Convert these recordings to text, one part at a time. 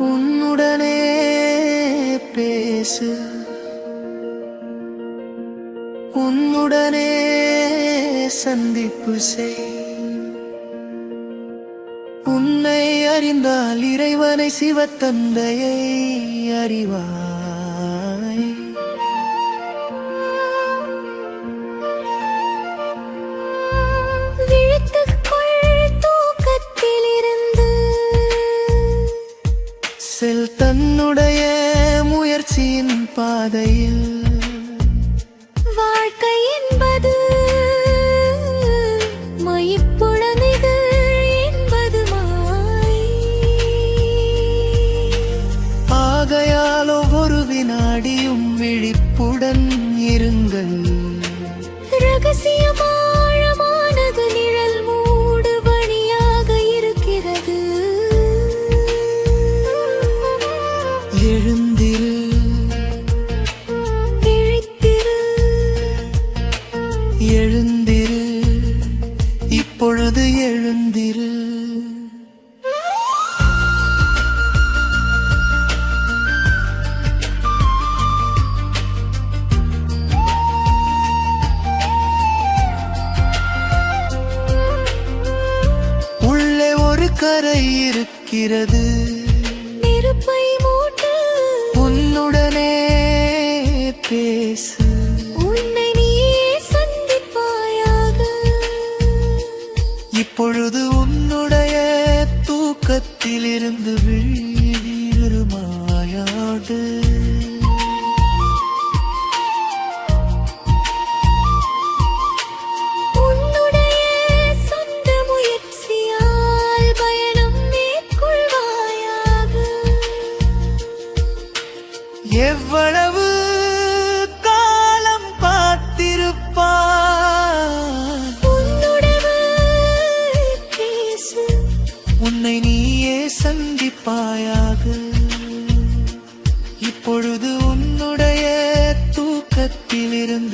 உன்னுடனே பேசு. உன்னுடனே சந்திப்பு செய். உன்னை அறிந்தால் இறைவனை சிவத்தந்தையை அறிவார். செல் தன்னுடைய முயற்சியின் பாதையில். வாழ்க்கை என்பது ஆகையால் ஒவ்வொரு வினாடியும் விழிப்புடன் இருங்கள். ரகசியம்? எழுந்திரு இப்பொழுது எழுந்திரு. உள்ளே ஒரு கரை இருக்கிறது. இப்பொழுது உன்னுடைய தூக்கத்திலிருந்து பயணம் மேற்கொள்வாயாக. எவ்வளவு தூக்கத்திலிருந்து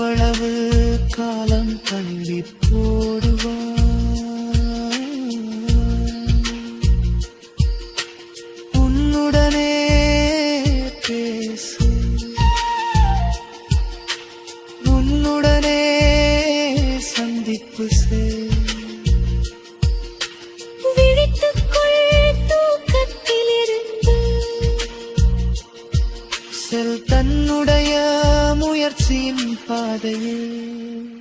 எவ்வளவு காலம் தள்ளி போடுவார் உன்னுடனே பேசு. உன்னுடனே சந்திப்பு செய் செல் தன்னுடைய முயற்சியின் பாதையில்